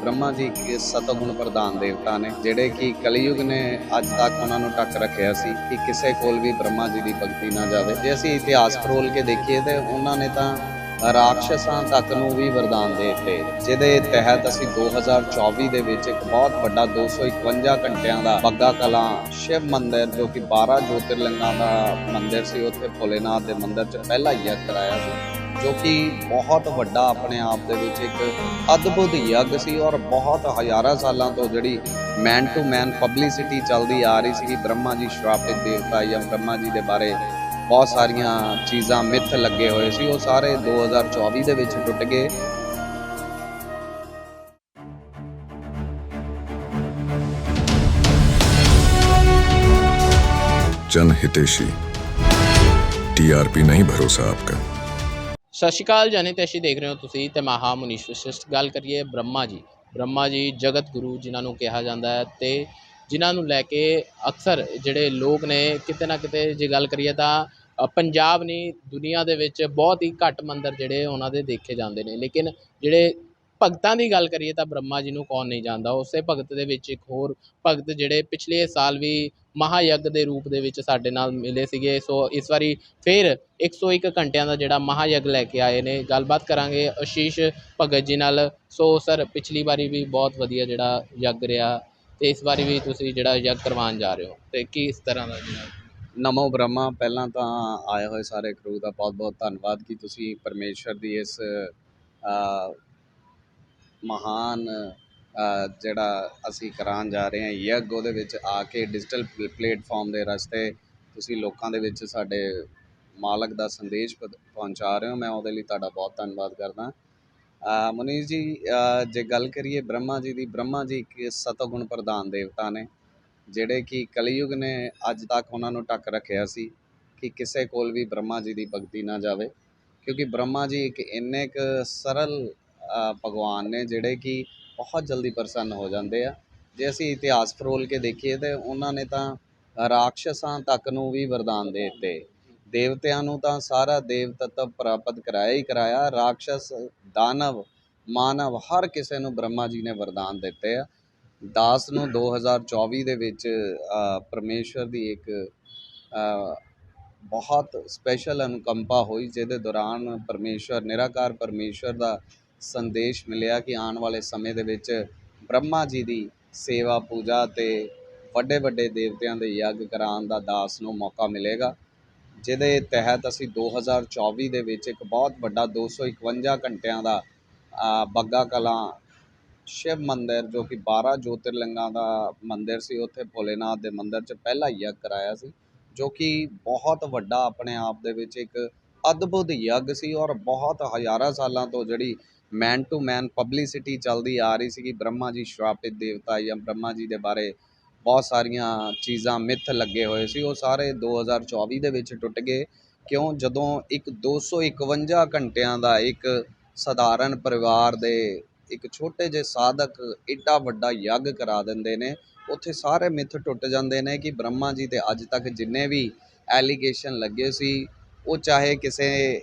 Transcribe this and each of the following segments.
ਬ੍ਰਹਮਾ ਜੀ ਕੇ ਸਤਗੁਣ ਪ੍ਰਦਾਨ ਦੇਵਤਾ ਨੇ, ਜਿਹੜੇ ਕਿ ਕਲਯੁਗ ਨੇ ਅੱਜ ਤੱਕ ਉਹਨਾਂ ਨੂੰ ਟੱਕ ਰੱਖਿਆ ਸੀ ਕਿ ਕਿਸੇ ਕੋਲ ਵੀ ਬ੍ਰਹਮਾ ਜੀ ਦੀ ਭਗਤੀ ਨਾ ਜਾਵੇ। ਜੇ ਅਸੀਂ ਇਤਿਹਾਸ ਫਰੋਲ ਕੇ ਦੇਖੀਏ ਤੇ ਉਹਨਾਂ ਨੇ ਤਾਂ ਰਾਖਸ਼ਾਂ ਤੱਕ ਨੂੰ ਵੀ ਵਰਦਾਨ ਦੇ ਦਿੱਤੇ। ਜਿਹਦੇ ਤਹਿਤ ਅਸੀਂ 2024 ਦੇ ਵਿੱਚ ਇੱਕ ਬਹੁਤ ਵੱਡਾ 251 ਘੰਟਿਆਂ ਦਾ ਬੱਗਾ ਕਲਾਂ ਸ਼ਿਵ ਮੰਦਿਰ, ਜੋ ਕਿ 12 ਜੋਤਿਰਲਿੰਗਾਂ ਦਾ ਮੰਦਿਰ ਸੀ, ਉੱਥੇ ਭੋਲੇਨਾਥ ਦੇ ਮੰਦਿਰ 'ਚ ਪਹਿਲਾ ਯੱਗ ਕਰਾਇਆ ਸੀ, ਜੋ ਕਿ ਬਹੁਤ ਵੱਡਾ ਆਪਣੇ ਆਪ ਦੇ ਵਿੱਚ ਇੱਕ ਅਦਭੁਤ ਯੱਗ ਸੀ ਔਰ ਬਹੁਤ ਹਜ਼ਾਰਾਂ ਸਾਲਾਂ ਤੋਂ ਜਿਹੜੀ ਮੈਨ ਟੂ ਮੈਨ ਪਬਲਿਸਿਟੀ ਚੱਲਦੀ ਆ ਰਹੀ ਸੀ ਬ੍ਰਹਮਾ ਜੀ ਸ਼ਰਾਪਿਤ ਦੇਵਤਾ ਜਾਂ ਬ੍ਰਹਮਾ ਜੀ ਦੇ ਬਾਰੇ ਬਹੁਤ ਸਾਰੀਆਂ ਚੀਜ਼ਾਂ ਮਿੱਥ ਲੱਗੇ ਹੋਏ ਸੀ ਉਹ ਸਾਰੇ 2024 ਦੇ ਵਿੱਚ ਟੁੱਟ ਗਏ जन हितेशी टीआरपी नहीं भरोसा आपका ਸਤਿ ਸ਼੍ਰੀ ਅਕਾਲ ਜਾਨੀ ਤੇ ਅਸੀਂ ਦੇਖ ਰਹੇ ਹੋ ਤੁਸੀਂ ਤੇ ਮਹਾ ਮੁਨੀਸ਼ ਵਿਸ਼ਿਸ਼ਟ ਗੱਲ ਕਰੀਏ ਬ੍ਰਹਮਾ ਜੀ ਬ੍ਰਹਮਾ ਜੀ ਜਗਤ ਗੁਰੂ ਜਿਨ੍ਹਾਂ ਨੂੰ ਕਿਹਾ ਜਾਂਦਾ ਹੈ ਤੇ ਜਿਨ੍ਹਾਂ ਨੂੰ ਲੈ ਕੇ ਅਕਸਰ ਜਿਹੜੇ ਲੋਕ ਨੇ ਕਿਤੇ ਨਾ ਕਿਤੇ ਜੇ ਗੱਲ ਕਰੀਏ ਤਾਂ ਅ, ਪੰਜਾਬ ਨਹੀਂ, ਦੁਨੀਆ ਦੇ ਵਿੱਚ ਬਹੁਤ ਹੀ ਘੱਟ ਮੰਦਰ ਜਿਹੜੇ ਉਹਨਾਂ ਦੇ ਦੇਖੇ ਜਾਂਦੇ ਨੇ। ਲੇਕਿਨ ਜਿਹੜੇ ਭਗਤਾਂ ਦੀ ਗੱਲ ਕਰੀਏ ਤਾਂ ਬ੍ਰਹਮਾ ਜੀ ਨੂੰ ਕੌਣ ਨਹੀਂ ਜਾਣਦਾ। ਉਸੇ ਭਗਤ ਦੇ ਵਿੱਚ ਇੱਕ ਹੋਰ ਭਗਤ ਜਿਹੜੇ ਪਿਛਲੇ ਸਾਲ ਵੀ ਮਹਾਯੱਗ ਦੇ ਰੂਪ ਦੇ ਵਿੱਚ ਸਾਡੇ ਨਾਲ ਮਿਲੇ ਸੀਗੇ। ਸੋ ਇਸ ਵਾਰੀ ਫਿਰ 101 ਘੰਟਿਆਂ ਦਾ ਜਿਹੜਾ ਮਹਾਯੱਗ ਲੈ ਕੇ ਆਏ ਨੇ। ਗੱਲਬਾਤ ਕਰਾਂਗੇ ਅਸ਼ੀਸ਼ ਭਗਤ ਜੀ ਨਾਲ। ਸੋ ਸਰ, ਪਿਛਲੀ ਵਾਰੀ ਵੀ ਬਹੁਤ ਵਧੀਆ ਜਿਹੜਾ ਯੱਗ ਰਿਹਾ ਤੇ ਇਸ ਵਾਰੀ ਵੀ ਤੁਸੀਂ ਜਿਹੜਾ ਯੱਗ ਕਰਵਾਉਣ ਜਾ ਰਹੇ ਹੋ ਤੇ ਕੀ ਇਸ ਤਰ੍ਹਾਂ ਦਾ ਜਿਹੜਾ ਨਮੋ ਬ੍ਰਹਮਾ ਪਹਿਲਾਂ ਤਾਂ ਆਏ ਹੋਏ ਸਾਰੇ ਕਰੂ ਦਾ ਬਹੁਤ-ਬਹੁਤ ਧੰਨਵਾਦ ਕਿ ਤੁਸੀਂ ਪਰਮੇਸ਼ਰ ਦੀ ਇਸ ਮਹਾਨ ਜਿਹੜਾ ਅਸੀਂ ਕਰਾਉਣ ਜਾ ਰਹੇ ਹਾਂ ਯੱਗ ਉਹਦੇ ਵਿੱਚ ਆ ਕੇ ਡਿਜੀਟਲ ਪਲੇਟਫਾਰਮ ਦੇ ਰਸਤੇ ਤੁਸੀਂ ਲੋਕਾਂ ਦੇ ਵਿੱਚ ਸਾਡੇ ਮਾਲਕ ਦਾ ਸੰਦੇਸ਼ ਪਹੁੰਚਾ ਰਹੇ ਹੋ। ਮੈਂ ਉਹਦੇ ਲਈ ਤੁਹਾਡਾ ਬਹੁਤ ਧੰਨਵਾਦ ਕਰਦਾ। ਅ, ਮੁਨੀਸ਼ ਜੀ ਜੇ ਗੱਲ ਕਰੀਏ ਬ੍ਰਹਮਾ ਜੀ ਦੀ ਬ੍ਰਹਮਾ ਜੀ ਇੱਕ ਸਤਗੁਣ ਪ੍ਰਧਾਨ ਦੇਵਤਾ ਨੇ। ਜਿਹੜੇ ਕਿ ਕਲਯੁਗ ਨੇ ਅੱਜ ਤੱਕ ਉਹਨਾਂ ਨੂੰ ਟੱਕ ਰੱਖਿਆ ਸੀ ਕਿ ਕਿਸੇ ਕੋਲ ਵੀ ਬ੍ਰਹਮਾ ਜੀ ਦੀ ਭਗਤੀ ਨਾ ਜਾਵੇ, ਕਿਉਂਕਿ ਬ੍ਰਹਮਾ ਜੀ ਇੱਕ ਇੰਨੇ ਕੁ ਸਰਲ ਭਗਵਾਨ ਨੇ ਜਿਹੜੇ ਕਿ ਬਹੁਤ ਜਲਦੀ ਪ੍ਰਸੰਨ ਹੋ ਜਾਂਦੇ ਆ। ਜੇ ਅਸੀਂ ਇਤਿਹਾਸ ਫਰੋਲ ਕੇ ਦੇਖੀਏ ਤੇ ਉਹਨਾਂ ਨੇ ਤਾਂ ਰਾਖਸ਼ਾਂ ਤੱਕ ਨੂੰ ਵੀ ਵਰਦਾਨ ਦੇ ਦਿੱਤੇ। ਦੇਵਤਿਆਂ ਨੂੰ ਤਾਂ ਸਾਰਾ ਦੇਵ ਤੱਤਵ ਪ੍ਰਾਪਤ ਕਰਾਇਆ ਹੀ ਕਰਾਇਆ। ਰਾਖਸ਼ਸ, ਦਾਨਵ, ਮਾਨਵ ਹਰ ਕਿਸੇ ਨੂੰ ਬ੍ਰਹਮਾ ਜੀ ਨੇ ਵਰਦਾਨ ਦਿੱਤੇ ਆ। ਦਾਸ ਨੂੰ 2024 ਦੇ ਵਿੱਚ ਅ, ਦੀ ਇੱਕ ਬਹੁਤ ਸਪੈਸ਼ਲ ਅਨੁਕੰਪਾ ਹੋਈ ਜਿਹਦੇ ਦੌਰਾਨ ਪਰਮੇਸ਼ਵਰ ਨਿਰਾਕਾਰ ਪਰਮੇਸ਼ਵਰ ਦਾ ਸੰਦੇਸ਼ ਮਿਲਿਆ ਕਿ ਆਉਣ ਵਾਲੇ ਸਮੇਂ ਦੇ ਵਿੱਚ ਬ੍ਰਹਮਾ ਜੀ ਦੀ ਸੇਵਾ ਪੂਜਾ ਤੇ ਵੱਡੇ ਵੱਡੇ ਦੇਵਤਿਆਂ ਦੇ ਯੱਗ ਕਰਾਉਣ ਦਾ ਦਾਸ ਨੂੰ ਮੌਕਾ ਮਿਲੇਗਾ ਜਿਹਦੇ ਤਹਿਤ ਅਸੀਂ 2024 ਦੇ ਵਿੱਚ ਇੱਕ ਬਹੁਤ ਵੱਡਾ 251 ਘੰਟਿਆਂ ਦਾ ਬੱਗਾ ਕਲਾਂ ਸ਼ਿਵ ਮੰਦਿਰ ਜੋ ਕਿ 12 ਜੋਤਿਰਲਿੰਗਾਂ ਦਾ ਮੰਦਿਰ ਸੀ, ਉੱਥੇ ਭੋਲੇਨਾਥ ਦੇ ਮੰਦਿਰ 'ਚ ਪਹਿਲਾ ਯੱਗ ਕਰਾਇਆ ਸੀ, ਜੋ ਕਿ ਬਹੁਤ ਵੱਡਾ ਆਪਣੇ ਆਪ ਦੇ ਵਿੱਚ ਇੱਕ ਅਦਭੁਤ ਯੱਗ ਸੀ ਔਰ ਬਹੁਤ ਹਜ਼ਾਰਾਂ ਸਾਲਾਂ ਤੋਂ ਜਿਹੜੀ ਮੈਨ ਟੂ ਮੈਨ ਪਬਲਿਸਿਟੀ ਚੱਲਦੀ ਆ ਰਹੀ ਸੀ ਕਿ ਬ੍ਰਹਮਾ ਜੀ ਸ਼ਰਾਪਿਤ ਦੇਵਤਾ ਜਾਂ ਬ੍ਰਹਮਾ ਜੀ ਦੇ ਬਾਰੇ ਬਹੁਤ ਸਾਰੀਆਂ ਚੀਜ਼ਾਂ ਮਿੱਥ ਲੱਗੇ ਹੋਏ ਸੀ, ਉਹ ਸਾਰੇ 2024 ਦੇ ਵਿੱਚ ਟੁੱਟ ਗਏ, ਕਿਉਂ? ਜਦੋਂ ਇੱਕ 251 ਘੰਟਿਆਂ ਦਾ ਇੱਕ ਸਧਾਰਨ ਪਰਿਵਾਰ ਦੇ ਇੱਕ ਛੋਟੇ ਜਿਹੇ ਸਾਧਕ ਏਡਾ ਵੱਡਾ ਯੱਗ ਕਰਾ ਦਿੰਦੇ ਨੇ, ਉੱਥੇ ਸਾਰੇ ਮਿੱਥ ਟੁੱਟ ਜਾਂਦੇ ਨੇ ਕਿ ਬ੍ਰਹਮਾ ਜੀ ਤੇ ਅੱਜ ਤੱਕ ਜਿੰਨੇ ਵੀ ਐਲੀਗੇਸ਼ਨ ਲੱਗੇ ਸੀ, ਉਹ ਚਾਹੇ ਕਿਸੇ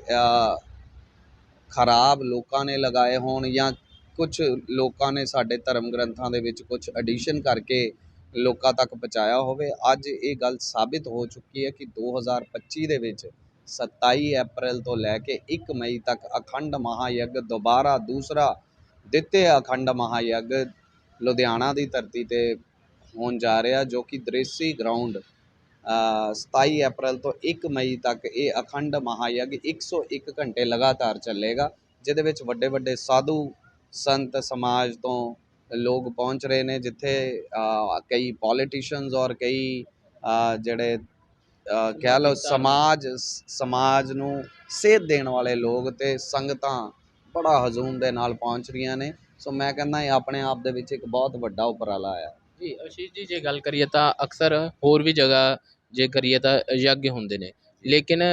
ਖਰਾਬ ਲੋਕਾਂ ਨੇ ਲਗਾਏ ਹੋਣ ਜਾਂ ਕੁਝ ਲੋਕਾਂ ਨੇ ਸਾਡੇ ਧਰਮ ਗ੍ਰੰਥਾਂ ਦੇ ਵਿੱਚ ਕੁਝ ਐਡੀਸ਼ਨ ਕਰਕੇ ਲੋਕਾਂ ਤੱਕ ਪਹੁੰਚਾਇਆ ਹੋਵੇ, ਅੱਜ ਇਹ ਗੱਲ ਸਾਬਿਤ ਹੋ ਚੁੱਕੀ ਹੈ ਕਿ 2025 ਦੇ ਵਿੱਚ 27 ਅਪ੍ਰੈਲ ਤੋਂ ਲੈ ਕੇ 1 ਮਈ ਤੱਕ ਅਖੰਡ ਮਹਾਯੱਗ ਦੁਬਾਰਾ ਦੂਸਰਾ ਦਿੱਤੇ ਅਖੰਡ ਮਹਾਯੱਗ ਲੁਧਿਆਣਾ ਦੀ ਧਰਤੀ ਤੇ ਹੋਣ ਜਾ ਰਿਹਾ, ਜੋ ਕਿ ਦ੍ਰੇਸੀ ਗਰਾਊਂਡ 27 ਅਪ੍ਰੈਲ ਤੋਂ 1 ਮਈ ਤੱਕ ਇਹ ਅਖੰਡ ਮਹਾਯੱਗ 101 ਘੰਟੇ ਲਗਾਤਾਰ ਚੱਲੇਗਾ, ਜਿਹਦੇ ਵਿੱਚ ਵੱਡੇ ਵੱਡੇ ਸਾਧੂ ਸੰਤ ਸਮਾਜ ਤੋਂ ਲੋਕ ਪਹੁੰਚ ਰਹੇ ਨੇ, ਜਿੱਥੇ ਕਈ ਪੋਲੀਟੀਸ਼ੀਅਨਸ ਔਰ ਕਈ ਜਿਹੜੇ ਕਹਿ ਲਓ ਸਮਾਜ ਸਮਾਜ ਨੂੰ ਸੇਧ ਦੇਣ ਵਾਲੇ ਲੋਕ ਤੇ ਸੰਗਤਾਂ ਬੜਾ ਹਜ਼ੂਮ ਦੇ ਨਾਲ ਪਹੁੰਚ ਰਹੀਆਂ ਨੇ। ਸੋ ਮੈਂ ਕਹਿੰਦਾ ਇਹ ਆਪਣੇ ਆਪ ਦੇ ਵਿੱਚ ਇੱਕ ਬਹੁਤ ਵੱਡਾ ਉਪਰਾਲਾ ਆ। ਜੀ, ਅਸ਼ੀਸ਼ ਜੀ, ਜੇ ਗੱਲ ਕਰੀਏ ਤਾਂ ਅਕਸਰ ਹੋਰ ਵੀ ਜਗ੍ਹਾ ਜੇ ਕਰੀਏ ਤਾਂ ਯੱਗ ਹੁੰਦੇ ਨੇ। ਲੇਕਿਨ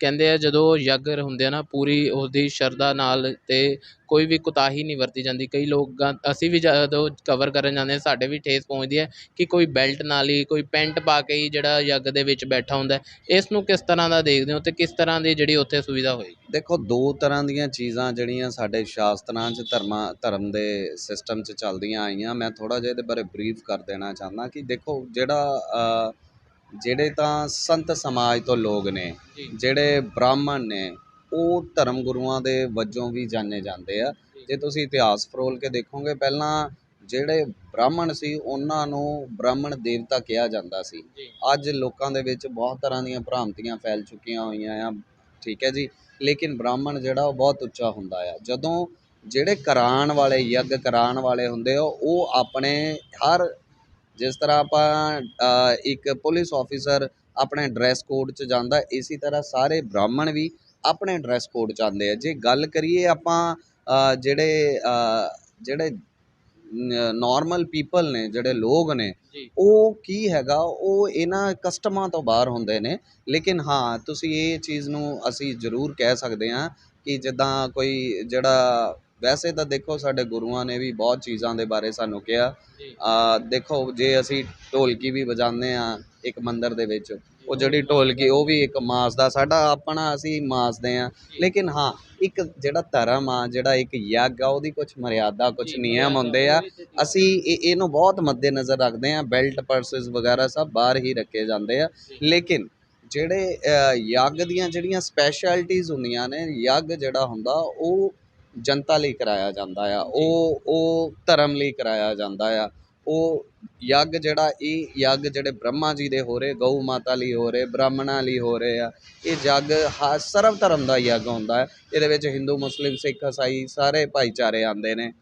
ਕਹਿੰਦੇ ਆ, ਜਦੋਂ ਯੱਗ ਹੁੰਦੇ ਆ ਨਾ, ਪੂਰੀ ਉਹਦੀ ਸ਼ਰਧਾ ਨਾਲ ਤੇ ਕੋਈ ਵੀ ਕੁਤਾਹੀ ਨਹੀਂ ਵਰਤੀ ਜਾਂਦੀ। ਕਈ ਲੋਕ, ਅਸੀਂ ਵੀ ਜਦੋਂ ਕਵਰ ਕਰਨ ਜਾਂਦੇ ਹਾਂ ਸਾਡੇ ਵੀ ਠੇਸ ਪਹੁੰਚਦੀ ਹੈ ਕਿ ਕੋਈ ਬੈਲਟ ਨਾਲ ਹੀ, ਕੋਈ ਪੈਂਟ ਪਾ ਕੇ ਹੀ ਜਿਹੜਾ ਯੱਗ ਦੇ ਵਿੱਚ ਬੈਠਾ ਹੁੰਦਾ ਇਸ ਨੂੰ ਕਿਸ ਤਰ੍ਹਾਂ ਦਾ ਦੇਖਦੇ ਹੋ ਅਤੇ ਕਿਸ ਤਰ੍ਹਾਂ ਦੀ ਜਿਹੜੀ ਉੱਥੇ ਸੁਵਿਧਾ ਹੋਈ? ਦੇਖੋ, ਦੋ ਤਰ੍ਹਾਂ ਦੀਆਂ ਚੀਜ਼ਾਂ ਜਿਹੜੀਆਂ ਸਾਡੇ ਸ਼ਾਸਤਰਾਂ 'ਚ, ਧਰਮਾਂ, ਧਰਮ ਦੇ ਸਿਸਟਮ 'ਚ ਚੱਲਦੀਆਂ ਆਈਆਂ। ਮੈਂ ਥੋੜ੍ਹਾ ਜਿਹਾ ਇਹਦੇ ਬਾਰੇ ਬਰੀਫ ਕਰ ਦੇਣਾ ਚਾਹੁੰਦਾ ਕਿ ਦੇਖੋ, ਜਿਹੜਾ ਜਿਹੜੇ ਤਾਂ ਸੰਤ ਸਮਾਜ ਤੋਂ ਲੋਕ ਨੇ ਜਿਹੜੇ ਬ੍ਰਾਹਮਣ ਨੇ ਉਹ ਧਰਮ ਗੁਰੂਆਂ ਦੇ ਵਜੋਂ ਵੀ ਜਾਣੇ ਜਾਂਦੇ ਆ। ਜੇ। ਤੁਸੀਂ ਇਤਿਹਾਸ ਫਰੋਲ ਕੇ ਦੇਖੋਗੇ ਪਹਿਲਾਂ ਜਿਹੜੇ ਬ੍ਰਾਹਮਣ ਸੀ ਉਹਨਾਂ ਨੂੰ ਬ੍ਰਾਹਮਣ ਦੇਵਤਾ ਕਿਹਾ ਜਾਂਦਾ ਸੀ। ਅੱਜ ਲੋਕਾਂ ਦੇ ਵਿੱਚ ਬਹੁਤ ਤਰ੍ਹਾਂ ਦੀਆਂ ਭ੍ਰਾਂਤੀਆਂ ਫੈਲ ਚੁੱਕੀਆਂ ਹੋਈਆਂ ਆ ਠੀਕ ਹੈ ਜੀ। ਲੇਕਿਨ ਬ੍ਰਾਹਮਣ ਜਿਹੜਾ ਉਹ ਬਹੁਤ ਉੱਚਾ ਹੁੰਦਾ ਆ। ਜਦੋਂ ਜਿਹੜੇ ਕਰਾਣ ਵਾਲੇ ਯੱਗ ਕਰਾਣ ਵਾਲੇ ਹੁੰਦੇ ਆ ਉਹ ਆਪਣੇ ਹਰ ਜਿਸ ਤਰ੍ਹਾਂ ਆਪਾਂ ਇੱਕ ਪੁਲਿਸ ਆਫੀਸਰ ਆਪਣੇ ਡਰੈਸ ਕੋਡ 'ਚ ਜਾਂਦਾ ਇਸੇ ਤਰ੍ਹਾਂ ਸਾਰੇ ਬ੍ਰਾਹਮਣ ਵੀ ਆਪਣੇ ਡਰੈਸ ਕੋਡ 'ਚ ਆਉਂਦੇ ਆ। ਜੇ ਗੱਲ ਕਰੀਏ ਆਪਾਂ ਜਿਹੜੇ ਜਿਹੜੇ ਨਾਰਮਲ ਪੀਪਲ ਨੇ ਜਿਹੜੇ ਲੋਕ ਨੇ ਉਹ ਕੀ ਹੈਗਾ ਉਹ ਇਹਨਾਂ ਕਸਟਮਾਂ ਤੋਂ ਬਾਹਰ ਹੁੰਦੇ ਨੇ। ਲੇਕਿਨ ਹਾਂ ਤੁਸੀਂ ਇਹ ਚੀਜ਼ ਨੂੰ ਅਸੀਂ ਜ਼ਰੂਰ ਕਹਿ ਸਕਦੇ ਹਾਂ ਕਿ ਜਿੱਦਾਂ ਕੋਈ ਜਿਹੜਾ ਵੈਸੇ ਤਾਂ ਦੇਖੋ ਸਾਡੇ ਗੁਰੂਆਂ ਨੇ ਵੀ ਬਹੁਤ ਚੀਜ਼ਾਂ ਦੇ ਬਾਰੇ ਸਾਨੂੰ ਕਿਹਾ। ਆ ਦੇਖੋ ਜੇ ਅਸੀਂ ਢੋਲਕੀ ਵੀ ਵਜਾਉਂਦੇ ਆ ਇੱਕ ਮੰਦਿਰ ਦੇ ਵਿੱਚ ਉਹ ਜਿਹੜੀ ਢੋਲਕੀ ਉਹ ਵੀ ਇੱਕ ਮਾਸ ਦਾ ਸਾਡਾ ਆਪਣਾ ਅਸੀਂ ਮਾਸਦੇ ਆ ਲੇਕਿਨ ਹਾਂ ਇੱਕ ਜਿਹੜਾ ਧਰਮ ਆ ਜਿਹੜਾ ਇੱਕ ਯੱਗ ਆ ਉਹਦੀ ਕੁਝ ਮਰਿਆਦਾ ਕੁਝ ਨਿਯਮ ਹੁੰਦੇ ਆ। ਅਸੀਂ ਇਹ ਇਹਨੂੰ ਬਹੁਤ ਮੱਦੇਨਜ਼ਰ ਰੱਖਦੇ ਆ ਬੈਲਟ ਪਰਸਸ ਵਗੈਰਾ ਸਭ ਬਾਹਰ ਹੀ ਰੱਖੇ ਜਾਂਦੇ ਆ। ਲੇਕਿਨ ਜਿਹੜੇ ਯੱਗ ਦੀਆਂ ਜਿਹੜੀਆਂ ਸਪੈਸ਼ਲਿਟੀਜ਼ ਹੁੰਦੀਆਂ ਨੇ ਯੱਗ ਜਿਹੜਾ ਹੁੰਦਾ ਉਹ ਜਨਤਾ ਲਈ ਕਰਾਇਆ ਜਾਂਦਾ ਆ ਉਹ ਉਹ ਧਰਮ ਲਈ ਕਰਾਇਆ ਜਾਂਦਾ ਆ। ਉਹ ਯੱਗ ਜਿਹੜਾ ਇਹ ਯੱਗ ਜਿਹੜੇ ਬ੍ਰਹਮਾ ਜੀ ਦੇ ਹੋ ਰਹੇ ਗਊ ਮਾਤਾ ਲਈ ਹੋ ਰਹੇ ਬ੍ਰਾਹਮਣਾਂ ਲਈ ਹੋ ਰਹੇ ਆ ਇਹ ਯੱਗ ਹ- ਸਰਵ ਧਰਮ ਦਾ ਯੱਗ ਹੁੰਦਾ ਹੈ ਇਹਦੇ ਵਿੱਚ ਹਿੰਦੂ ਮੁਸਲਿਮ ਸਿੱਖ ਈਸਾਈ ਸਾਰੇ ਭਾਈਚਾਰੇ ਆਉਂਦੇ ਨੇ।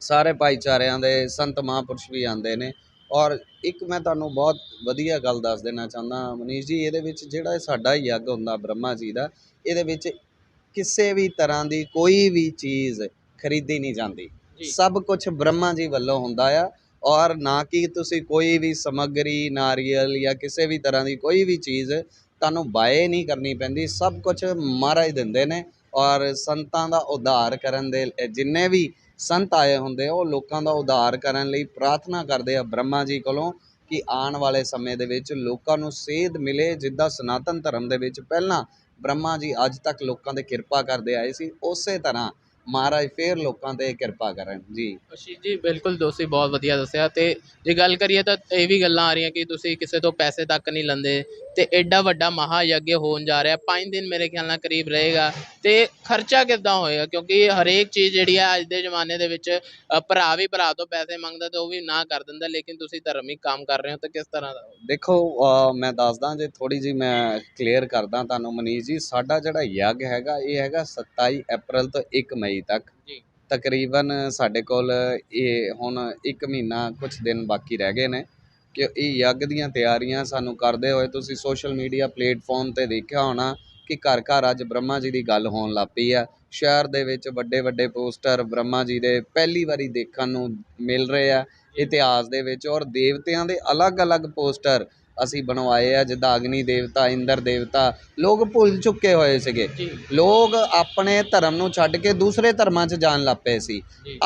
ਸਾਰੇ ਭਾਈਚਾਰਿਆਂ ਦੇ ਸੰਤ ਮਹਾਂਪੁਰਸ਼ ਵੀ ਆਉਂਦੇ ਨੇ। ਔਰ ਇੱਕ ਮੈਂ ਤੁਹਾਨੂੰ ਬਹੁਤ ਵਧੀਆ ਗੱਲ ਦੱਸ ਦੇਣਾ ਚਾਹੁੰਦਾ ਮਨੀਸ਼ ਜੀ ਇਹਦੇ ਵਿੱਚ ਜਿਹੜਾ ਸਾਡਾ ਯੱਗ ਹੁੰਦਾ ਬ੍ਰਹਮਾ ਜੀ ਦਾ ਇਹਦੇ ਵਿੱਚ ਕਿਸੇ ਵੀ ਤਰ੍ਹਾਂ ਦੀ ਕੋਈ ਵੀ ਚੀਜ਼ ਖਰੀਦੀ ਨਹੀਂ ਜਾਂਦੀ। ਸਭ ਕੁਝ ਬ੍ਰਹਮਾ ਜੀ ਵੱਲੋਂ ਹੁੰਦਾ ਆ ਔਰ ਨਾ ਕਿ ਤੁਸੀਂ ਕੋਈ ਵੀ ਸਮੱਗਰੀ ਨਾਰੀਅਲ ਜਾਂ ਕਿਸੇ ਵੀ ਤਰ੍ਹਾਂ ਦੀ ਕੋਈ ਵੀ ਚੀਜ਼ ਤੁਹਾਨੂੰ ਬਾਏ ਨਹੀਂ ਕਰਨੀ ਪੈਂਦੀ ਸਭ ਕੁਝ ਮਹਾਰਾਜ ਦਿੰਦੇ ਨੇ ਔਰ ਸੰਤਾਂ ਦਾ ਉਧਾਰ ਕਰਨ ਦੇ ਜਿੰਨੇ ਵੀ ਸੰਤ ਆਏ ਹੁੰਦੇ ਉਹ ਲੋਕਾਂ ਦਾ ਉਧਾਰ ਕਰਨ ਲਈ ਪ੍ਰਾਰਥਨਾ ਕਰਦੇ ਆ ਬ੍ਰਹਮਾ ਜੀ ਕੋਲੋਂ ਕਿ ਆਉਣ ਵਾਲੇ ਸਮੇਂ ਦੇ ਵਿੱਚ ਲੋਕਾਂ ਨੂੰ ਸੇਧ ਮਿਲੇ ਜਿੱਦਾਂ ਸਨਾਤਨ ਧਰਮ ਦੇ ਵਿੱਚ ਪਹਿਲਾਂ ਬ੍ਰਹਮਾ ਜੀ ਅੱਜ ਤੱਕ ਲੋਕਾਂ ਤੇ ਕਿਰਪਾ ਕਰਦੇ ਆਏ ਸੀ ਉਸੇ ਤਰ੍ਹਾਂ ਮਹਾਰਾਜ ਫੇਰ ਲੋਕਾਂ ਤੇ ਕਿਰਪਾ ਕਰਨ ਜੀ। ਅਸ਼ੀਸ਼ ਜੀ ਬਿਲਕੁਲ ਤੁਸੀਂ ਬਹੁਤ ਵਧੀਆ ਦੱਸਿਆ ਤੇ ਜੇ ਗੱਲ ਕਰੀਏ ਤਾਂ ਇਹ ਵੀ ਗੱਲਾਂ ਆ ਰਹੀਆਂ ਕਿ ਤੁਸੀਂ ਕਿਸੇ ਤੋਂ ਪੈਸੇ ਤੱਕ ਨਹੀਂ ਲੈਂਦੇ ਤੇ ਐਡਾ ਵੱਡਾ ਮਹਾਯੱਗ ਹੋਣ ਜਾ ਰਿਹਾ 5 ਦਿਨ ਮੇਰੇ ਖਿਆਲ ਨਾਲ ਕਰੀਬ ਰਹੇਗਾ ਤੇ ਖਰਚਾ ਕਿੱਦਾਂ ਹੋਏਗਾ? ਕਿਉਂਕਿ ਹਰੇਕ ਚੀਜ਼ ਜਿਹੜੀ ਆ ਅੱਜ ਦੇ ਜ਼ਮਾਨੇ ਦੇ ਵਿੱਚ ਅ, ਭਰਾ ਵੀ ਭਰਾ ਤੋਂ ਪੈਸੇ ਮੰਗਦਾ ਤੇ ਉਹ ਵੀ ਨਾ ਕਰ ਦਿੰਦਾ ਲੇਕਿਨ ਤੁਸੀਂ ਧਰਮਿਕ ਕੰਮ ਕਰ ਰਹੇ ਹੋ ਤਾਂ ਕਿਸ ਤਰ੍ਹਾਂ ਦਾ? ਦੇਖੋ ਅ, ਮੈਂ ਦੱਸਦਾ ਜੇ ਥੋੜੀ ਜੀ ਮੈਂ ਕਲੀਅਰ ਕਰਦਾ ਤੁਹਾਨੂੰ ਮਨੀਸ਼ ਜੀ ਸਾਡਾ ਜਿਹੜਾ ਯੱਗ ਹੈਗਾ ਇਹ ਹੈਗਾ 27 ਅਪ੍ਰੈਲ ਤੋਂ 1 ਮਈ ਤੱਕ। ਜੀ। ਤਕਰੀਬਨ ਸਾਡੇ ਕੋਲ ਇਹ ਹੁਣ 1 ਮਹੀਨਾ ਕੁਝ ਦਿਨ ਬਾਕੀ ਰਹਿ ਗਏ ਨੇ ਕਿ ਇਹ ਯੱਗ ਦੀਆਂ ਤਿਆਰੀਆਂ ਸਾਨੂੰ ਕਰਦੇ ਹੋਏ ਤੁਸੀਂ ਸੋਸ਼ਲ ਮੀਡੀਆ ਪਲੇਟਫਾਰਮ ਤੇ ਦੇਖਿਆ ਹੋਣਾ ਕਿ ਘਰ ਘਰ ਅੱਜ ਬ੍ਰਹਮਾ ਜੀ ਦੀ ਗੱਲ ਹੋਣ ਲੱਗ ਪਈ ਆ। ਸ਼ਹਿਰ ਦੇ ਵਿੱਚ ਵੱਡੇ ਵੱਡੇ ਪੋਸਟਰ ਬ੍ਰਹਮਾ ਜੀ ਦੇ ਪਹਿਲੀ ਵਾਰੀ ਦੇਖਣ ਨੂੰ ਮਿਲ ਰਹੇ ਆ। ਇਤਿਹਾਸ ਦੇ ਵਿੱਚ ਔਰ ਦੇਵਤਿਆਂ ਦੇ ਅਲੱਗ-ਅਲੱਗ ਪੋਸਟਰ ਅਸੀਂ ਬਣਵਾਏ ਆ ਜਿੱਦਾਂ ਅਗਨੀ ਦੇਵਤਾ ਇੰਦਰ ਦੇਵਤਾ ਲੋਕ ਭੁੱਲ ਚੁੱਕੇ ਹੋਏ ਸੀਗੇ। ਲੋਕ ਆਪਣੇ ਧਰਮ ਨੂੰ ਛੱਡ ਕੇ ਦੂਸਰੇ ਧਰਮਾਂ 'ਚ ਜਾਣ ਲੱਗ ਪਏ ਸੀ।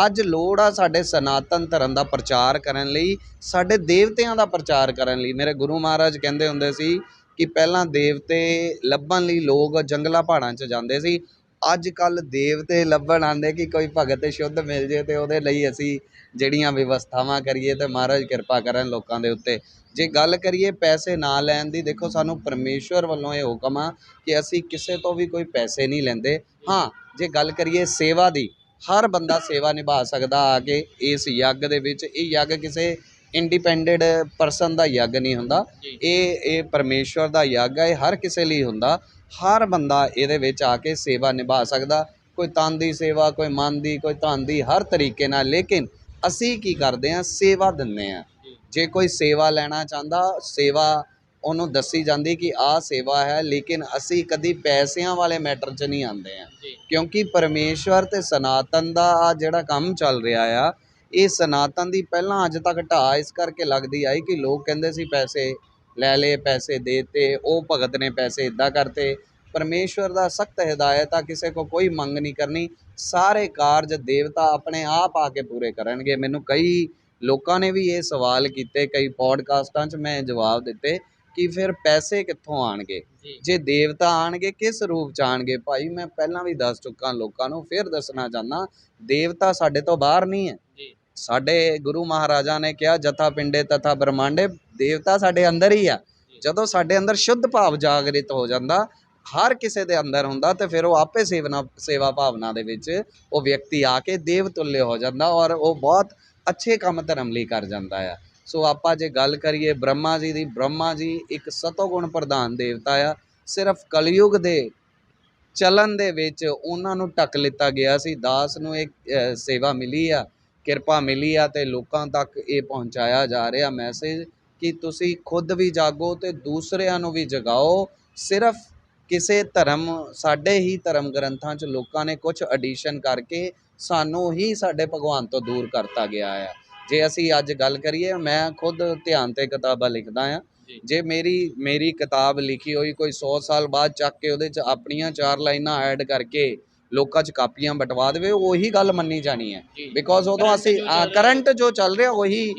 ਅੱਜ ਲੋੜ ਆ ਸਾਡੇ ਸਨਾਤਨ ਧਰਮ ਦਾ ਪ੍ਰਚਾਰ ਕਰਨ ਲਈ ਸਾਡੇ ਦੇਵਤਿਆਂ ਦਾ ਪ੍ਰਚਾਰ ਕਰਨ ਲਈ। ਮੇਰੇ ਗੁਰੂ ਮਹਾਰਾਜ ਕਹਿੰਦੇ ਹੁੰਦੇ ਸੀ ਕਿ ਪਹਿਲਾਂ ਦੇਵਤੇ ਲੱਭਣ ਲਈ ਲੋਕ ਜੰਗਲਾਂ ਪਹਾੜਾਂ 'ਚ ਜਾਂਦੇ ਸੀ। ਅੱਜ ਕੱਲ ਦੇਵਤੇ ਲੱਭਣ ਆਉਂਦੇ ਕਿ ਕੋਈ ਭਗਤ ਸ਼ੁੱਧ ਮਿਲ ਜੇ ਤੇ ਉਹਦੇ ਲਈ ਅਸੀਂ ਜਿਹੜੀਆਂ ਵਿਵਸਥਾਵਾਂ ਕਰੀਏ ਤੇ ਮਹਾਰਾਜ ਕਿਰਪਾ ਕਰਨ ਲੋਕਾਂ ਦੇ ਉੱਤੇ। ਜੇ ਗੱਲ ਕਰੀਏ ਪੈਸੇ ਨਾ ਲੈਣ ਦੀ ਦੇਖੋ ਸਾਨੂੰ ਪਰਮੇਸ਼ਵਰ ਵੱਲੋਂ ਇਹ ਹੁਕਮ ਆ ਕਿ ਅਸੀਂ ਕਿਸੇ ਤੋਂ ਵੀ ਕੋਈ ਪੈਸੇ ਨਹੀਂ ਲੈਂਦੇ। ਹਾਂ ਜੇ ਗੱਲ ਕਰੀਏ ਸੇਵਾ ਦੀ ਹਰ ਬੰਦਾ ਸੇਵਾ ਨਿਭਾ ਸਕਦਾ ਆ ਕੇ ਇਸ ਯੱਗ ਦੇ ਵਿੱਚ। ਇਹ ਯੱਗ ਕਿਸੇ ਇੰਡੀਪੈਂਡੈਂਟ ਪਰਸਨ ਦਾ ਯੱਗ ਨਹੀਂ ਹੁੰਦਾ। ਇਹ ਇਹ ਪਰਮੇਸ਼ਵਰ ਦਾ ਯੱਗ ਹੈ ਹਰ ਕਿਸੇ ਲਈ ਹੁੰਦਾ। ਹਰ ਬੰਦਾ ਇਹਦੇ ਵਿੱਚ ਆ ਕੇ ਸੇਵਾ ਨਿਭਾ ਸਕਦਾ। ਕੋਈ ਤਨ ਦੀ ਸੇਵਾ ਕੋਈ ਮਨ ਦੀ ਕੋਈ ਧਨ ਦੀ ਹਰ ਤਰੀਕੇ ਨਾਲ। ਲੇਕਿਨ ਅਸੀਂ ਕੀ ਕਰਦੇ ਹਾਂ ਸੇਵਾ ਦਿੰਦੇ ਹਾਂ ਜੀ ਕੋਈ ਸੇਵਾ ਲੈਣਾ ਚਾਹੁੰਦਾ ਸੇਵਾ ਉਹਨੂੰ ਦੱਸੀ ਜਾਂਦੀ ਕਿ ਆਹ ਸੇਵਾ ਹੈ ਲੇਕਿਨ ਅਸੀਂ ਕਦੀ ਪੈਸਿਆਂ ਵਾਲੇ ਮੈਟਰ 'ਚ ਨਹੀਂ ਆਉਂਦੇ ਆ ਕਿਉਂਕਿ ਪਰਮੇਸ਼ਵਰ ਤੇ ਸਨਾਤਨ ਦਾ ਆ ਜਿਹੜਾ ਕੰਮ ਚੱਲ ਰਿਹਾ ਆ ਇਹ ਸਨਾਤਨ ਦੀ ਪਹਿਲਾਂ ਅੱਜ ਤੱਕ ਢਾਹ ਇਸ ਕਰਕੇ ਲੱਗਦੀ ਆਈ ਕਿ ਲੋਕ ਕਹਿੰਦੇ ਸੀ ਪੈਸੇ ਲੈ ਲਏ ਪੈਸੇ ਦੇ ਤੇ ਉਹ ਭਗਤ ਨੇ ਪੈਸੇ ਇਦਾਂ ਕਰਤੇ। ਪਰਮੇਸ਼ਵਰ ਦਾ ਸਖਤ ਹਦਾਇਤ ਆ ਕਿਸੇ ਕੋ ਕੋਈ ਮੰਗ ਨਹੀਂ ਕਰਨੀ। ਸਾਰੇ ਕਾਰਜ ਦੇਵਤਾ ਆਪਣੇ ਆਪ ਆ ਕੇ ਪੂਰੇ ਕਰਨਗੇ। ਮੈਨੂੰ ਕਈ ਲੋਕਾਂ ਨੇ ਵੀ ਇਹ ਸਵਾਲ ਕੀਤੇ ਕਈ ਪੋਡਕਾਸਟਾਂ 'ਚ ਮੈਂ ਜਵਾਬ ਦਿੱਤੇ ਕਿ ਫਿਰ ਪੈਸੇ ਕਿੱਥੋਂ ਆਣਗੇ? ਜੀ। ਦੇਵਤਾ ਆਣਗੇ ਕਿਸ ਰੂਪ ਚ ਆਣਗੇ? ਭਾਈ ਮੈਂ ਪਹਿਲਾਂ ਵੀ ਦੱਸ ਚੁੱਕਾ ਲੋਕਾਂ ਨੂੰ ਫਿਰ ਦੱਸਣਾ ਚਾਹੁੰਦਾ ਦੇਵਤਾ ਸਾਡੇ ਤੋਂ ਬਾਹਰ ਨਹੀਂ ਹੈ। ਸਾਡੇ ਗੁਰੂ ਮਹਾਰਾਜਾ ਨੇ ਕਿਹਾ ਜਥਾ ਪਿੰਡੇ ਤਥਾ ਬ੍ਰਹਮਾਂਡੇ ਦੇਵਤਾ ਸਾਡੇ ਅੰਦਰ ਹੀ ਆ। ਜਦੋਂ ਸਾਡੇ ਅੰਦਰ ਸ਼ੁੱਧ ਭਾਵ ਜਾਗਰਿਤ ਹੋ ਜਾਂਦਾ ਹਰ ਕਿਸੇ ਦੇ ਅੰਦਰ ਹੁੰਦਾ ਤੇ ਫਿਰ ਉਹ ਆਪੇ ਸੇਵਨਾ ਸੇਵਾ ਭਾਵਨਾ ਦੇ ਵਿੱਚ ਉਹ ਵਿਅਕਤੀ ਆ ਕੇ ਦੇਵ ਤੁલ્ਯ ਹੋ ਜਾਂਦਾ ਔਰ ਉਹ ਬਹੁਤ ਅੱਛੇ ਕੰਮ ਧਰਮ ਲਈ ਕਰ ਜਾਂਦਾ ਆ। ਸੋ ਆਪਾਂ ਜੇ ਗੱਲ ਕਰੀਏ ਬ੍ਰਹਮਾ ਜੀ ਦੀ, ਬ੍ਰਹਮਾ ਜੀ ਇੱਕ ਸਤੋਗੁਣ ਪ੍ਰਧਾਨ ਦੇਵਤਾ ਆ। ਸਿਰਫ ਕਲਯੁਗ ਦੇ ਚਲਨ ਦੇ ਵਿੱਚ ਉਹਨਾਂ ਨੂੰ ਢੱਕ ਲਿੱਤਾ ਗਿਆ ਸੀ। ਦਾਸ ਨੂੰ ਇੱਕ ਸੇਵਾ ਮਿਲੀ ਆ, ਕਿਰਪਾ ਮਿਲੀ ਆ ਤੇ ਲੋਕਾਂ ਤੱਕ ਇਹ ਪਹੁੰਚਾਇਆ ਜਾ ਰਿਹਾ। ਮੈਸੇਜ ਕਿ ਤੁਸੀਂ ਖੁਦ ਵੀ ਜਾਗੋ ਤੇ ਦੂਸਰਿਆਂ ਨੂੰ ਵੀ ਜਗਾਓ। ਸਿਰਫ ਕਿਸੇ ਧਰਮ ਸਾਡੇ ਹੀ ਧਰਮ ਗ੍ਰੰਥਾਂ 'ਚ ਲੋਕਾਂ ਨੇ ਕੁਝ ਐਡੀਸ਼ਨ ਕਰਕੇ ਸਾਨੂੰ ਹੀ ਸਾਡੇ ਭਗਵਾਨ ਤੋਂ ਦੂਰ ਕਰਤਾ ਗਿਆ ਆ। ਜੇ ਅਸੀਂ ਅੱਜ ਗੱਲ ਕਰੀਏ ਮੈਂ ਖੁਦ ਧਿਆਨ ਤੇ ਕਿਤਾਬਾਂ ਲਿਖਦਾ ਆ। ਜੀ। ਮੇਰੀ ਮੇਰੀ ਕਿਤਾਬ ਲਿਖੀ ਹੋਈ ਕੋਈ 100 ਸਾਲ ਬਾਅਦ ਚੱਕ ਕੇ ਉਹਦੇ 'ਚ ਆਪਣੀਆਂ ਚਾਰ ਲਾਈਨਾਂ ਐਡ ਕਰਕੇ ਲੋਕਾਂ 'ਚ ਕਾਪੀਆਂ ਬਟਵਾ ਦੇਵੇ ਉਹੀ ਗੱਲ ਮੰਨੀ ਜਾਣੀ ਹੈ। ਬਿਕੋਜ਼ ਉਦੋਂ ਅਸੀਂ ਕਰੰਟ ਜੋ ਚੱਲ ਰਿਹਾ ਉਹੀ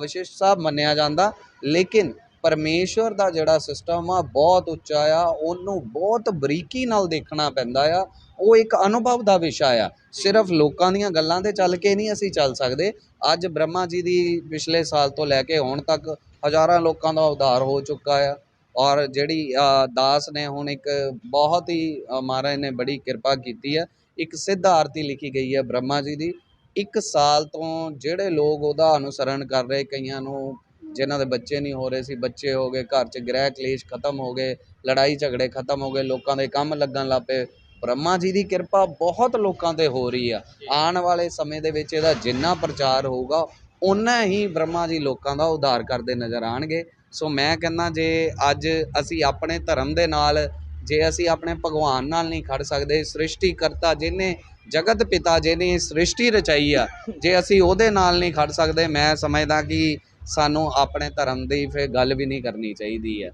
ਵਿਸ਼ਿਸ਼ਟ ਸਾਹਿਬ ਮੰਨਿਆ ਜਾਂਦਾ। ਲੇਕਿਨ ਪਰਮੇਸ਼ਵਰ ਦਾ ਜਿਹੜਾ ਸਿਸਟਮ ਆ, ਬਹੁਤ ਉੱਚਾ ਆ, ਉਹਨੂੰ ਬਹੁਤ ਬਰੀਕੀ ਨਾਲ ਦੇਖਣਾ ਪੈਂਦਾ ਆ। ਉਹ ਇੱਕ ਅਨੁਭਵ ਦਾ ਵਿਸ਼ਾ ਆ। ਸਿਰਫ ਲੋਕਾਂ ਦੀਆਂ ਗੱਲਾਂ ਤੇ ਚੱਲ ਕੇ ਨਹੀਂ ਅਸੀਂ ਚੱਲ ਸਕਦੇ। ਅੱਜ ਬ੍ਰਹਮਾ ਜੀ ਦੀ ਪਿਛਲੇ ਸਾਲ ਤੋਂ ਲੈ ਕੇ ਹੁਣ ਤੱਕ ਹਜ਼ਾਰਾਂ ਲੋਕਾਂ ਦਾ ਉਧਾਰ ਹੋ ਚੁੱਕਾ ਆ। ਔਰ ਜਿਹੜੀ ਦਾਸ ਨੇ ਹੁਣ ਇੱਕ ਬਹੁਤ ਹੀ ਮਹਾਰਾਜ ਨੇ ਬੜੀ ਕਿਰਪਾ ਕੀਤੀ ਆ। ਇੱਕ ਸਿੱਧ ਆਰਤੀ ਲਿਖੀ ਗਈ ਹੈ ਬ੍ਰਹਮਾ ਜੀ ਦੀ। ਇੱਕ ਸਾਲ ਤੋਂ ਜਿਹੜੇ ਲੋਕ ਉਹਦਾ ਅਨੁਸਰਣ ਕਰ ਰਹੇ, ਕਈਆਂ ਨੂੰ ਜਿਨ੍ਹਾਂ ਦੇ ਬੱਚੇ ਨਹੀਂ ਹੋ ਰਹੇ ਸੀ, ਬੱਚੇ ਹੋ ਗਏ, ਘਰ 'ਚ ਗ੍ਰਹਿ ਕਲੇਸ਼ ਖਤਮ ਹੋ ਗਏ, ਲੜਾਈ ਝਗੜੇ ਖਤਮ ਹੋ ਗਏ, ਲੋਕਾਂ ਦੇ ਕੰਮ ਲੱਗਣ ਲੱਗ ਪਏ। ਬ੍ਰਹਮਾ ਜੀ ਦੀ ਕਿਰਪਾ ਬਹੁਤ ਲੋਕਾਂ ਤੇ ਹੋ ਰਹੀ ਆ। ਆਉਣ ਵਾਲੇ ਸਮੇਂ ਦੇ ਵਿੱਚ ਇਹਦਾ ਜਿੰਨਾ ਪ੍ਰਚਾਰ ਹੋਊਗਾ ਉਨਾ ਹੀ ਬ੍ਰਹਮਾ ਜੀ ਲੋਕਾਂ ਦਾ ਉਧਾਰ ਕਰਦੇ ਨਜ਼ਰ ਆਣਗੇ ਸੋ ਮੈਂ ਕਹਿੰਦਾ ਜੇ ਅੱਜ ਅਸੀਂ ਆਪਣੇ ਧਰਮ ਦੇ ਨਾਲ, ਜੇ ਅਸੀਂ ਆਪਣੇ ਭਗਵਾਨ ਨਾਲ ਨਹੀਂ ਖੜ ਸਕਦੇ ਸ੍ਰਿਸ਼ਟੀ ਕਰਤਾ ਜਿਹਨੇ, ਜਗਤ ਪਿਤਾ ਜਿਹਨੇ ਸ੍ਰਿਸ਼ਟੀ ਰਚਾਈ ਆ, ਜੇ ਅਸੀਂ ਉਹਦੇ ਨਾਲ ਨਹੀਂ ਖੜ ਸਕਦੇ, ਮੈਂ ਸਮਝਦਾ ਕਿ ਸਾਨੂੰ ਆਪਣੇ ਧਰਮ ਦੀ ਫਿਰ ਗੱਲ ਵੀ ਨਹੀਂ ਕਰਨੀ ਚਾਹੀਦੀ ਹੈ।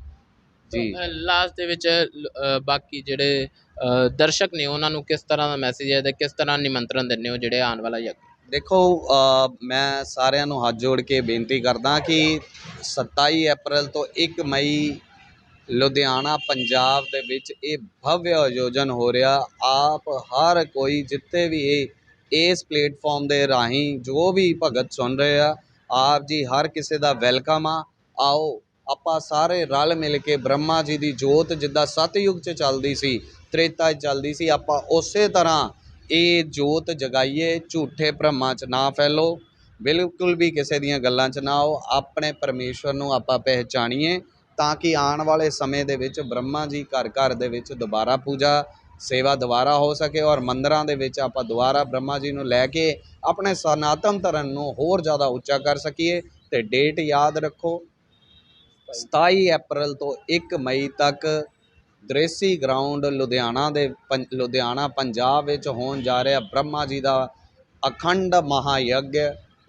ਜੀ। ਲਾਸਟ ਦੇ ਵਿੱਚ ਅ, ਬਾਕੀ ਜਿਹੜੇ ਅ, ਦਰਸ਼ਕ ਨੇ ਉਹਨਾਂ ਨੂੰ ਕਿਸ ਤਰ੍ਹਾਂ ਦਾ ਮੈਸੇਜ ਹੈ ਤੇ ਕਿਸ ਤਰ੍ਹਾਂ ਨਿਮੰਤਰਣ ਦਿੰਦੇ ਹੋ ਜਿਹੜੇ ਆਉਣ ਵਾਲਾ ਯੱਗ? ਦੇਖੋ ਅ, ਮੈਂ ਸਾਰਿਆਂ ਨੂੰ ਹੱਥ ਜੋੜ ਕੇ ਬੇਨਤੀ ਕਰਦਾ ਕਿ 27 ਅਪ੍ਰੈਲ ਤੋਂ 1 ਮਈ ਲੁਧਿਆਣਾ ਪੰਜਾਬ ਦੇ ਵਿੱਚ ਇਹ ਭਵਯ ਆਯੋਜਨ ਹੋ ਰਿਹਾ। ਆਪ ਹਰ ਕੋਈ ਜਿੱਥੇ ਵੀ ਇਹ ਇਸ ਪਲੇਟਫਾਰਮ ਦੇ ਰਾਹੀਂ ਜੋ ਵੀ ਭਗਤ ਸੁਣ ਰਹੇ ਆ ਆਪ ਜੀ ਹਰ ਕਿਸੇ ਦਾ ਵੈਲਕਮ ਆ। ਆਓ, ਆਪਾਂ ਸਾਰੇ ਰਲ ਮਿਲ ਕੇ ਬ੍ਰਹਮਾ ਜੀ ਦੀ ਜੋਤ ਜਿੱਦਾਂ ਸਤਯੁਗ 'ਚ ਚੱਲਦੀ ਸੀ, ਤ੍ਰੇਤਾ 'ਚ ਚੱਲਦੀ ਸੀ, ਆਪਾਂ ਉਸੇ ਤਰ੍ਹਾਂ ਇਹ ਜੋਤ ਜਗਾਈਏ, ਝੂਠੇ ਭਰਮਾਂ 'ਚ ਨਾ ਫੈਲੋ। ਬਿਲਕੁਲ ਵੀ ਕਿਸੇ ਦੀਆਂ ਗੱਲਾਂ 'ਚ ਨਾ ਆਓ, ਆਪਣੇ ਪਰਮੇਸ਼ਵਰ ਨੂੰ ਆਪਾਂ ਪਹਿਚਾਣੀਏ ਤਾਂ ਕਿ ਆਉਣ ਵਾਲੇ ਸਮੇਂ ਦੇ ਵਿੱਚ ਬ੍ਰਹਮਾ ਜੀ ਘਰ ਘਰ ਦੇ ਵਿੱਚ ਦੁਬਾਰਾ ਪੂਜਾ ਸੇਵਾ ਦੁਬਾਰਾ ਹੋ ਸਕੇ ਔਰ ਮੰਦਰਾਂ ਦੇ ਵਿੱਚ ਆਪਾਂ ਦੁਬਾਰਾ ਬ੍ਰਹਮਾ ਜੀ ਨੂੰ ਲੈ ਕੇ ਆਪਣੇ ਸਨਾਤਨ ਧਰਮ ਨੂੰ ਹੋਰ ਜ਼ਿਆਦਾ ਉੱਚਾ ਕਰ ਸਕੀਏ ਤੇ ਡੇਟ ਯਾਦ ਰੱਖੋ 27 ਅਪ੍ਰੈਲ ਤੋਂ 1 ਮਈ ਤੱਕ ਦ੍ਰੇਸੀ ਗਰਾਊਂਡ ਲੁਧਿਆਣਾ ਦੇ ਪੰ- ਲੁਧਿਆਣਾ, ਪੰਜਾਬ ਵਿੱਚ ਹੋਣ ਜਾ ਰਿਹਾ ਬ੍ਰਹਮਾ ਜੀ ਦਾ ਅਖੰਡ ਮਹਾਯੱਗ।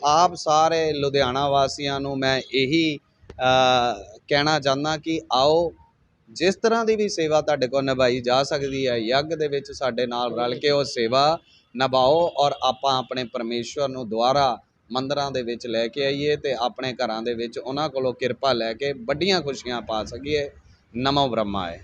ਆਪ ਸਾਰੇ ਲੁਧਿਆਣਾ ਵਾਸੀਆਂ ਨੂੰ ਮੈਂ ਇਹੀ ਕਹਿਣਾ ਚਾਹੁੰਦਾ ਕਿ ਆਓ ਜਿਸ ਤਰ੍ਹਾਂ ਦੀ ਵੀ ਸੇਵਾ ਤੁਹਾਡੇ ਕੋਲ ਨਿਭਾਈ ਜਾ ਸਕਦੀ ਹੈ, ਯੱਗ ਦੇ ਵਿੱਚ ਸਾਡੇ ਨਾਲ ਰਲ ਕੇ ਉਹ ਸੇਵਾ ਨਿਭਾਓ ਔਰ ਆਪਾਂ ਆਪਣੇ ਪਰਮੇਸ਼ਵਰ ਨੂੰ ਦੁਆਰਾ ਮੰਦਰਾਂ ਦੇ ਵਿੱਚ ਲੈ ਕੇ ਆਈਏ ਤੇ ਆਪਣੇ ਘਰਾਂ ਦੇ ਵਿੱਚ ਉਹਨਾਂ ਕੋਲੋਂ ਕਿਰਪਾ ਲੈ ਕੇ ਵੱਡੀਆਂ ਖੁਸ਼ੀਆਂ ਪਾ ਸਕੀਏ। ਨਮੋ ਬ੍ਰਹਮਾਏ।